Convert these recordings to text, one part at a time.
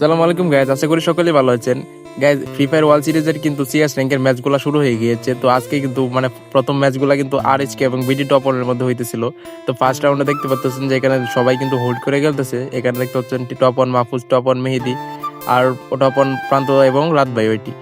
সালাম আলাইকুম গাইজ আশা করি সকলেই ভালো আছেন। গাইজ ফ্রি ফায়ার ওয়ার্ল্ড সিরিজের কিন্তু সিএস র্যাঙ্কের ম্যাচগুলো শুরু হয়ে গিয়েছে। তো আজকে কিন্তু মানে প্রথম ম্যাচগুলো কিন্তু আর এইচকে এবং বিডি টপ ওয়ানের মধ্যে হইতেছিল। তো ফার্স্ট রাউন্ডে দেখতে পাচ্ছেন যে এখানে সবাই কিন্তু হোল্ড করে গেলতেছে। এখানে দেখতে পাচ্ছেন top one Mahfuz top one Mehedi আর টপ ওয়ান প্রান্ত এবং রাত ভাই ওইটি।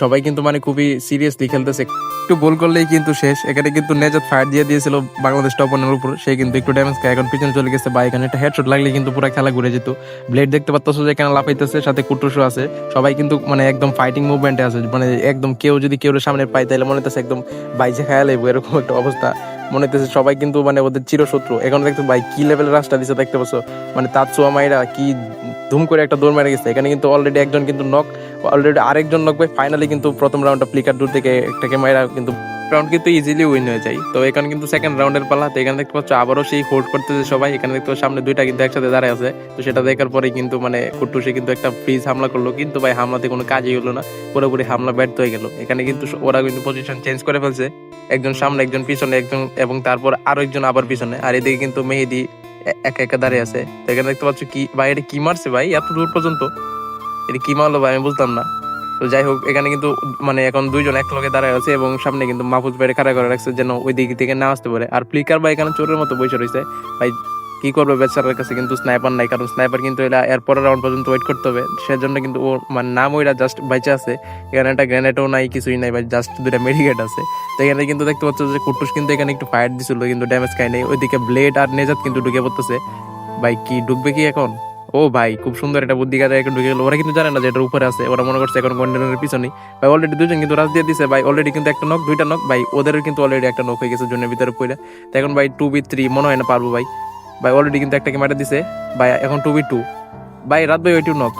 সবাই কিন্তু মানে খুবই সিরিয়াসলি খেলতেছে। একটু গোল করলেই কিন্তু শেষ। এখানে কিন্তু নেজাত ফায়ার দিয়ে দিয়েছিল বাংলাদেশ টপ ওয়ানের উপর। সে কিন্তু একটু ড্যামেজ খায়। এখন পিছনে চলে গেছে বা এখানে একটা হেডশট লাগলে কিন্তু পুরো খেলা ঘুরে যেত। ব্লেড দেখতে পাচ্ছ যে এখানে লাফাইতেছে? সাথে কুটুসও আছে। সবাই কিন্তু মানে একদম ফাইটিং মুভমেন্টে আছে। মানে একদম কেউ যদি কেউ সামনে পায় তাহলে মনে হচ্ছে একদম বাইজে খায়া লাগবে এরকম একটা অবস্থা। মনে হচ্ছে সবাই কিন্তু মানে ওদের চিরশত্রু। এখন দেখতে ভাই কি লেভেলের রাস্তা দিচ্ছে দেখতে পাচ্ছ? মানে তার চোয়া মাইরা কি ধুম করে একটা দৌড় মেরে গেছে। এখানে কিন্তু অলরেডি একজন কিন্তু নক অলরেডি আরেকজন নক ভাই ফাইনালি কিন্তু প্রথম রাউন্ডটা ফ্লিকার দূর থেকে একটাকে মাইরা কিন্তু রাউন্ড কিন্তু ইজিলি উইন হয়ে যায়। তো এখানে কিন্তু সেকেন্ড রাউন্ডের পালা, তো এখানে দেখতে পাচ্ছ আবারও সেই হোল্ড করতেছে সবাই। এখানে দেখতে পাচ্ছ সামনে দুইটা কিন্তু একসাথে দাঁড়ায় আছে। তো সেটা দেখার পরে কিন্তু মানে কুট্টুসে কিন্তু একটা ফ্রিজ হামলা করল। কিন্তু ভাই, হামলাতে কোনো কাজই হলো না। পুরোপুরি হামলা ব্যর্থ হয়ে গেল। এখানে কিন্তু ওরা কিন্তু পজিশন চেঞ্জ করে ফেলছে। একজন সামনে, একজন পিছনে, একজন এবং তারপর আরও একজন আবার পিছনে। আর এদিকে কিন্তু মেহেদি একা একা দাঁড়িয়ে আছে। তো এখানে দেখতে পাচ্ছ কি ভাই, এটা কি মারছে ভাই? এত দূর পর্যন্ত। এটা কি মারলো ভাই? আমি বুঝতাম না। তো যাই হোক, এখানে কিন্তু মানে এখন দুইজন এক লগে দাঁড়ায় আছে এবং সামনে কিন্তু মাহফুজ বাইরে খাড়া করে রাখছে যেন ওই দিক থেকে না আসতে পারে। আর ফ্লিকার ভাই এখানে চোরের মতো বসে রয়েছে। ভাই কি করবে বেচারার কাছে কিন্তু স্নাইপার নাই, কারণ স্নাইপার কিন্তু এরা এর পরের রাউন্ড পর্যন্ত ওয়েট করতে হবে। সেজন্য কিন্তু ও মানে নাম ওইরা জাস্ট বাইচে আছে। এখানে একটা গ্রেনেডও নাই, কিছুই নাই ভাই জাস্ট দুটা মেডিকেট আছে। তো এখানে কিন্তু দেখতে পাচ্ছ যে কুটুস কিন্তু এখানে একটু ফায়ার দিছিল, কিন্তু ড্যামেজ খাই নাই। ওইদিকে ব্লেড আর নেজাত কিন্তু ঢুকে পড়তেছে। ভাই, কি ঢুকবে কি এখন? ও ভাই, খুব সুন্দর একটা বুদ্ধি কাজে এখন ঢুকে গেল। ওরা কিন্তু জানে না যে এটার উপরে আছে। ওরা মনে করছে এখন কন্টেনারের পিছনে ভাই অলরেডি দুজন কিন্তু রাজ দিয়ে দিছে। ভাই অলরেডি কিন্তু একটা নক দুইটা নক ভাই ওদের কিন্তু অলরেডি একটা নক হয়ে গেছে জনের ভিতরে পড়ে তো এখন ভাই টু বি থ্রি মনে হয় না পারব ভাই। ভাই অলরেডি কিন্তু একটা ক্যামেরা দিছে। ভাই, এখন টু বি টু ভাই, রাত ভাই ওইটু নক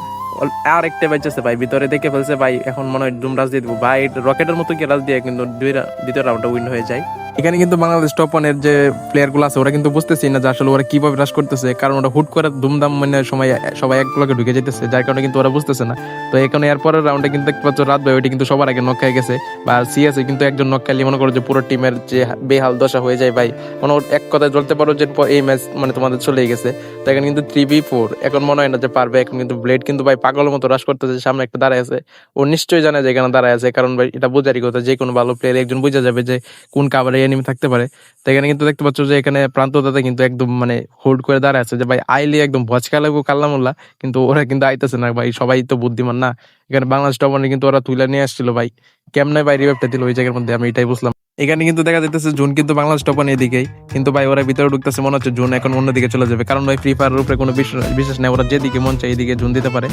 আর একটা ব্যাচ আছে ভাই, ভিতরে দেখে ফেলছে ভাই, এখন মনে হয় ডুম রাজ দিয়ে দিব। ভাই রকেটের মতো কি রাজ দিয়ে কিন্তু দুই দ্বিতীয় রাউন্ডটা উইন হয়ে যায়। এখানে কিন্তু বাংলাদেশ টপ ওয়ানের যে প্লেয়ারগুলো আছে, ওরা কিন্তু বুঝতেছি না যে আসলে ওরা কীভাবে রাশ করতেছে, কারণ ওরা হুট করে ধুমধাম মানে সময়, সবাই এক ব্লকে ঢুকে যেতেছে, যার কারণে কিন্তু ওরা বুঝতেছে না। তো এখানে এরপরের রাউন্ডে কিন্তু দেখতে পাচ্ছ রাত ভাই, ওইটা কিন্তু সবার আগে নক গেছে, বা সিএসএ কিন্তু একজন নক মনে করো যে পুরো টিমের যে বেহাল দশা হয়ে যায় ভাই মনে এক কথায় জ্বলতে পারো যে এই ম্যাচ মানে তোমাদের চলে গেছে। তো এখানে কিন্তু থ্রি বি ফোর এখন মনে হয় না যে পারবে, এখন কিন্তু ব্লেড কিন্তু ভাই পাগলের মতো রাশ করতেছে, সামনে একটা দাঁড়ায় আছে। ও নিশ্চয়ই জানে যে এখানে দাঁড়ায় আছে, কারণ ভাই এটা বোঝারই কথা, যে কোনো ভালো প্লেয়ার একজন বোঝা যাবে যে কোন কাভারে এনিমি থাকতে পারে। তো এখানে কিন্তু দেখতে পাচ্ছ যে এখানে প্রান্ত দাদা কিন্তু একদম মানে হোল্ড করে দাঁড়ায় আছে যে ভাই, আইলে একদম ভচকা লাগবো, কাল্লামুল্লা। কিন্তু ওরা কিন্তু আইতেছে না ভাই, সবাই তো বুদ্ধিমান না। এখানে বাংলাদেশ টপারে কিন্তু ওরা তুলে নিয়ে আসছিল ভাই। কেমনে ভাই রিভাইভটা দিল ওই জায়গার মধ্যে? আমি এটাই বুঝলাম। এখানে কিন্তু দেখা যাইতেছে জুন কিন্তু বাংলাদেশ টপান এদিকেই। কিন্তু ভাই, ওরা ভিতরে ঢুকতেছে, মনে হচ্ছে জুন এখন অন্যদিকে চলে যাবে। কারণ ভাই ফ্রি ফায়ারের উপরে কোনো বিশেষ- নেই, ওরা যেদিকে মন চায় এদিকে জুন দিতে পারে।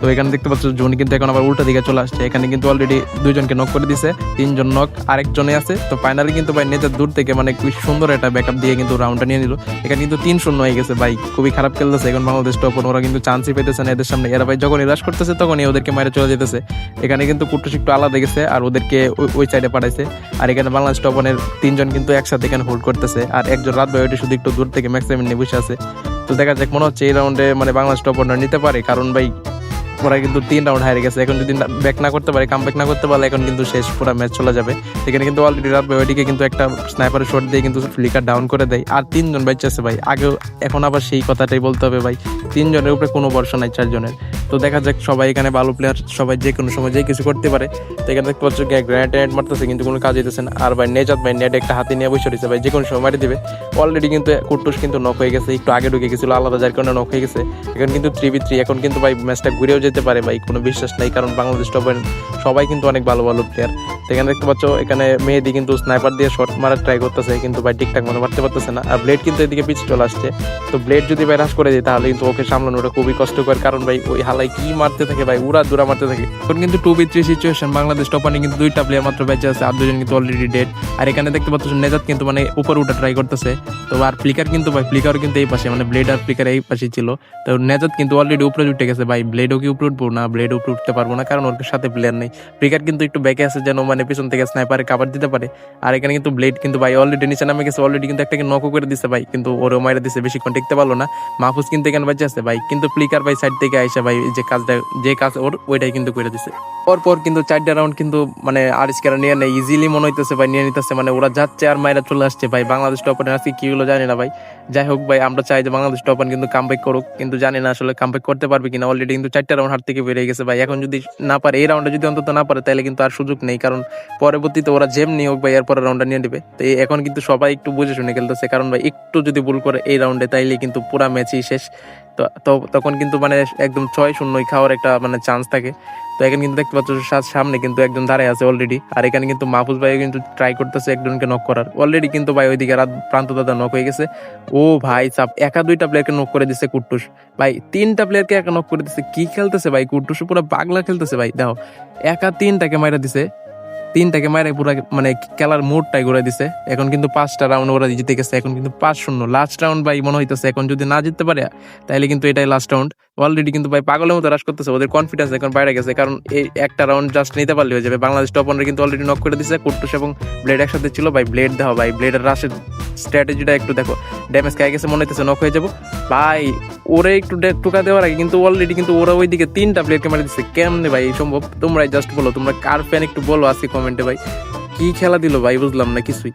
তো এখানে দেখতে পাচ্ছ, জুন কিন্তু এখন আবার উল্টা দিকে চলে আসছে। এখানে কিন্তু অলরেডি দুইজনকে নক করে দিছে, তিনজন নক আরেকজনে আছে। তো ফাইনালি কিন্তু ভাই নেজার দূর থেকে মানে খুবই সুন্দর একটা ব্যাকআপ দিয়ে কিন্তু রাউন্ডটা নিয়ে নিল। এখানে কিন্তু তিন শূন্য হয়ে গেছে ভাই, খুবই খারাপ খেলতেছে এখন বাংলাদেশ টপন ওরা কিন্তু চান্সই পেতেছে না এদের সামনে। এরা ভাই যখন নিরাশ করতেছে, তখনই ওদেরকে মারে চলে যেতেছে। এখানে কিন্তু কুটুস একটু আলাদা গেছে, আর ওদেরকে ওই সাইডে পাঠাইছে। আর এখানে বাংলাদেশ টপনের তিনজন কিন্তু একসাথে এখানে হোল্ড করতেছে? আর একজন রাত ওইটা শুধু একটু দূর থেকে ম্যাক্সিমাম নিয়ে বসে আছে। তো দেখা যাক, মনে হচ্ছে এই রাউন্ডে মানে বাংলাদেশ টপনরা নিতে পারে। কারণ ভাই, ওরা কিন্তু তিন রাউন্ড হারিয়ে গেছে। এখন যদি ব্যাক না করতে পারে কাম ব্যাক না করতে পারলে এখন কিন্তু শেষ পুরো ম্যাচ চলে যাবে। এখানে কিন্তু অলরেডি রাত ভাই ওইদিকে কিন্তু একটা স্নাইপারের শট দিয়ে কিন্তু ফ্লিকার ডাউন করে দেয়। আর তিনজন বেঁচে আছে ভাই। আগেও, এখন আবার সেই কথাটাই বলতে হবে ভাই। তিনজনের উপরে কোনো ভরসা নাই চারজনের। তো দেখা যাক সবাই এখানে ভালো প্লেয়ার সবাই যে কোনো সময় যে কিছু করতে পারে। তো এখানে দেখতে পাচ্ছ গ্র্যান্ড ট্যান্ড মারতেছে, কিন্তু কোনো কাজ হইতেছে না। আর ভাই নেজাত ভাই নেট একটা হাতে নিয়ে বসে রয়েছে, ভাই যে কোনো সময় মারি দিবে। অলরেডি কিন্তু কুটুস কিন্তু নক হয়ে গেছে, একটু আগে ঢুকে গেছিল, আলাদা যার কারণে নক হয়ে গেছে। এখন কিন্তু থ্রি বি থ্রি এখন কিন্তু ভাই ম্যাচটা ঘুরেও যেতে পারে ভাই, কোনো বিশ্বাস নাই, কারণ বাংলাদেশ টপের সবাই কিন্তু অনেক ভালো ভালো প্লেয়ার তো এখানে দেখতে পাচ্ছ, এখানে মেহেদি কিন্তু স্নাইপার দিয়ে শট মারার ট্রাই করতেছে, কিন্তু ভাই ঠিকঠাক মনে মারতে পারতেছে না। আর ব্লেড কিন্তু এদিকে পিছিয়ে চলে আসছে। তো ব্লেড যদি ভাই হ্রাস করে দিই তাহলে কিন্তু ওকে সামলানোটা খুবই কষ্টকর, কারণ ভাই ওই হালাই কি মারতে থাকে ভাই, উড়া দুরা মারতে থাকে। এখন কিন্তু two B three situation Bangladesh টপানে কিন্তু দুইটা প্লেয়ার মাত্র বেঁচে আছে আর দুজন কিন্তু অলরেডি ডেড আর এখানে দেখতে পাচ্ছ নেজাত কিন্তু মানে উপরে উঠা ট্রাই করতেছে। তো আর ফ্লিকার কিন্তু ভাই ফ্লিকার কিন্তু এই পাশে মানে ব্লেড আর ফ্লিকার এই পাশে ছিল। তো নেজাত কিন্তু অলরেডি উপরে উঠে গেছে ভাই ব্লেডও কি উপরে উঠবো? না ব্লেড উপরে উঠতে পারব না, কারণ ওর সাথে প্লেয়ার নেই। ফ্লিকার কিন্তু একটু ব্যাকে আছে যেন মানে পিছন থেকে স্নাইপারে কাভার দিতে পারে। আর এখানে কিন্তু ব্লেড কিন্তু ভাই অলরেডি নিচে নামে গেছে অলরেডি কিন্তু একটাকে নকও করে দিছে ভাই। কিন্তু ওরও মাইরে দিছে, বেশিক্ষণ টিকতে পারল না। মাহফুজ কিন্তু এখানে বাঁচে আছে ভাই। কিন্তু ফ্লিকার ভাই সাইড থেকে আইসা ভাই যে কাজটা, যে কাজ ওর, ওইটাই কিন্তু করে দিছে। পরপর কিন্তু চারটা রাউন্ড কিন্তু মানে আর আরিসকারা নিয়ে নেয় ইজিলি মনে হইতেছে ভাই, নিয়ে নিতেছে। মানে ওরা যাচ্ছে আর মাইরা চলে আসছে ভাই, বাংলাদেশ টপারে আজকে কি হলো জানি না ভাই। যাই হোক ভাই, আমরা চাই যে বাংলাদেশ টপ ওয়ান কিন্তু কামব্যাক করুক, কিন্তু জানি না আসলে কামব্যাক করতে পারবে কিনা। অলরেডি কিন্তু চারটা রাউন্ড হাত থেকে বেরিয়ে গেছে ভাই। এখন যদি না পারে, এই রাউন্ডে যদি অন্তত না পারে, তাহলে কিন্তু আর সুযোগ নেই। কারণ পরবর্তীতে ওরা জেম নিয়ে হোক ভাই এরপরে রাউন্ডটা নিয়ে নেবে। তো এখন কিন্তু সবাই একটু বুঝে শুনে খেলতেছে। কারণ ভাই, একটু যদি ভুল করে এই রাউন্ডে তাইলে কিন্তু পুরা ম্যাচই শেষ। তো তখন কিন্তু মানে একদম ছয় শূন্যই খাওয়ার একটা মানে চান্স থাকে। তো এখানে কিন্তু দেখতে পাচ্ছ সাত সামনে কিন্তু একজন দাঁড়ায় আছে অলরেডি আর এখানে কিন্তু মাহফুজ ভাই কিন্তু ট্রাই করতেছে একজনকে নক করার। অলরেডি কিন্তু ভাই ওইদিকে রাত প্রান্ত দাদা নক হয়ে গেছে। ও ভাই চাপ, একা দুইটা প্লেয়ারকে নক করে দিছে কুট্টুস। ভাই, তিনটা প্লেয়ারকে একা নক করে দিছে। কি খেলতেছে ভাই কুট্টুস? পুরো পাগলা খেলতেছে ভাই, দেখো। একা তিনটাকে মাইরা দিছে। তিনটাকে মাইরা পুরো মানে খেলার মোড়টাই ঘুরে দিছে। এখন কিন্তু পাঁচটা রাউন্ড ওরা জিতে গেছে, এখন কিন্তু পাঁচ শূন্য। লাস্ট রাউন্ড ভাই মনে হইতেছে এখন যদি না জিততে পারে তাহলে কিন্তু এটাই লাস্ট রাউন্ড অলরেডি কিন্তু ভাই পাগলের মতো রাশ করতেছে, ওদের কনফিডেন্স এখন বাইরে গেছে, কারণ এই একটা রাউন্ড জাস্ট নিতে পারলে হয়ে যাবে। বাংলাদেশ টপ ওয়ানের কিন্তু অলরেডি নক করে দিছে কুট্টুস এবং ব্লেড একসাথে ছিল, ভাই ব্লেড দেখো ভাই ব্লেডের রাশের স্ট্র্যাটেজিটা একটু দেখো। ড্যামেজ খেয়ে গেছে, মনে হইতেছে নক হয়ে যাব। ভাই ওরে একটু টোকা দেওয়ার আগে কিন্তু অলরেডি কিন্তু ওরা ওইদিকে তিনটা প্লেয়ারকে মারি দিচ্ছে কেমনে ভাই এই সম্ভব? তোমরাই জাস্ট বলো, তোমরা কার ফ্যান একটু বলো আজকে কমেন্টে ভাই। কি খেলা দিল ভাই, বুঝলাম না কিছুই।